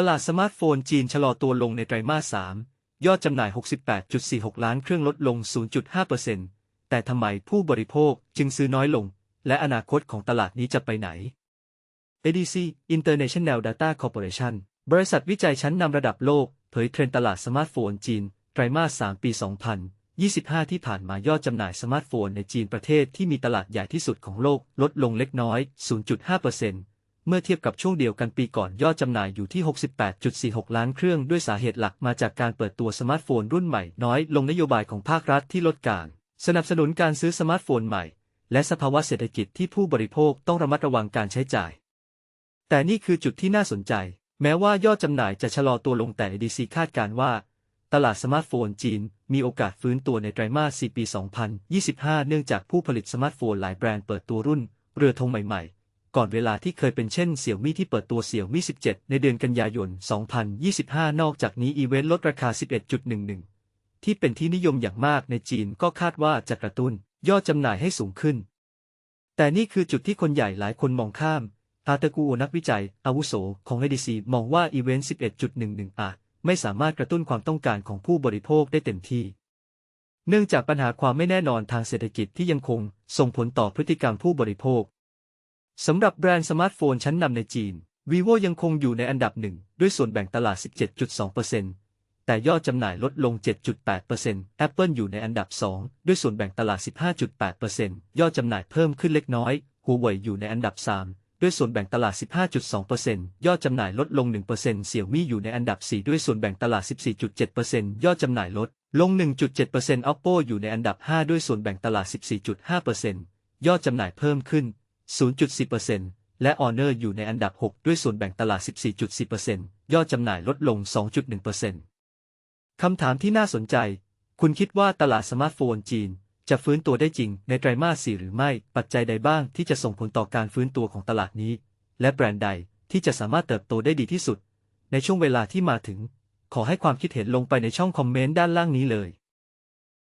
ตลาดสมาร์ทโฟนจีนชะลอตัวลงในไตรมาส 3 ยอดจำหน่าย 68.46 ล้านเครื่องลดลง 0.5%แต่ทำไมผู้บริโภคจึงซื้อน้อยลง และอนาคตของตลาดนี้จะไปไหน ADC International Data Corporation บริษัทวิจัยชั้นนำระดับโลก เผยเทรนตลาดสมาร์ทโฟนจีน ไตรมาส 3 ปี 2025 ที่ผ่านมายอดจำหน่ายสมาร์ทโฟนในจีนประเทศที่มีตลาดใหญ่ที่สุดของโลกลดลงเล็กน้อย 0.5% เมื่อเทียบกับช่วงเดียวกันปีก่อนยอดจำหน่ายอยู่ที่ 68.46 ล้านเครื่องด้วยสาเหตุหลักมาจากการเปิดตัวสมาร์ทโฟนรุ่นใหม่น้อยลงนโยบายของภาครัฐที่ลดการ สนับสนุนการซื้อสมาร์ทโฟนใหม่ และสภาวะเศรษฐกิจที่ผู้บริโภคต้องระมัดระวังการใช้จ่าย แต่นี่คือจุดที่น่าสนใจ แม้ว่ายอดจำหน่ายจะชะลอตัวลงแต่ ADC คาดการว่า ตลาดสมาร์ทโฟนจีน มีโอกาสฟื้นตัวในไตรมาส4ปี 2025 เนื่องจากผู้ผลิตสมาร์ทโฟนหลายแบรนด์เปิดตัวรุ่น เรือธงใหม่ๆ ก่อนเวลาที่เคยเป็นเช่นเสี่ยวมี่ที่เปิดตัวเสี่ยวมี่ 17 ในเดือนกันยายน 2025 นอกจากนี้อีเวนต์ลดราคา 11.11 ที่เป็นที่นิยมอย่างมากในจีนก็คาดว่าจะกระตุ้นยอดจำหน่ายให้สูงขึ้น แต่นี่คือจุดที่คนใหญ่หลายคนมองข้ามอาเตกูนักวิจัย อาวุโสของ ADC มองว่าอีเวนต์ 11.11 อาจไม่สามารถกระตุ้นความต้องการของผู้บริโภคได้เต็มที่ เนื่องจากปัญหาความไม่แน่นอนทางเศรษฐกิจที่ยังคงส่งผลต่อพฤติกรรมผู้บริโภค สำหรับแบรนด์สมาร์ทโฟนชั้นนำในจีน vivo ยังคงอยู่ในอันดับหนึ่งด้วยส่วนแบ่งตลาด 17.2%แต่ยอดจำหน่ายลดลง 7.8% Apple อยู่ในอันดับ 2 ด้วยส่วนแบ่งตลาด 15.8%ยอดจำหน่ายเพิ่มขึ้นเล็กน้อย Huawei อยู่ในอันดับ 3ด้วยส่วนแบ่งตลาด 15.2%ยอดจำหน่ายลดลง1% Xiaomi อยู่ในอันดับ 4 ด้วยส่วนแบ่งตลาด 14.7%ยอดจำหน่ายลด ลง 1.7% Oppo อยู่ในอันดับ 5 ด้วยส่วนแบ่งตลาด 14.5%ยอดจำหน่ายเพิ่มขึ้น 0.4%และ Honor อยู่ในอันดับ 6 ด้วยส่วนแบ่งตลาด 14.4%ยอดจำหน่ายลดลง 2.1%คำถามที่น่าสนใจ คุณคิดว่าตลาดสมาร์ทโฟนจีน จะฟื้นตัวได้จริงในไตรมาส 4 หรือไม่ ปัจจัยใดบ้างที่จะส่งผลต่อการฟื้นตัวของตลาดนี้ และแบรนด์ใดที่จะสามารถเติบโตได้ดีที่สุด ในช่วงเวลาที่มาถึง ขอให้ความคิดเห็นลงไปในช่องคอมเมนต์ด้านล่างนี้เลย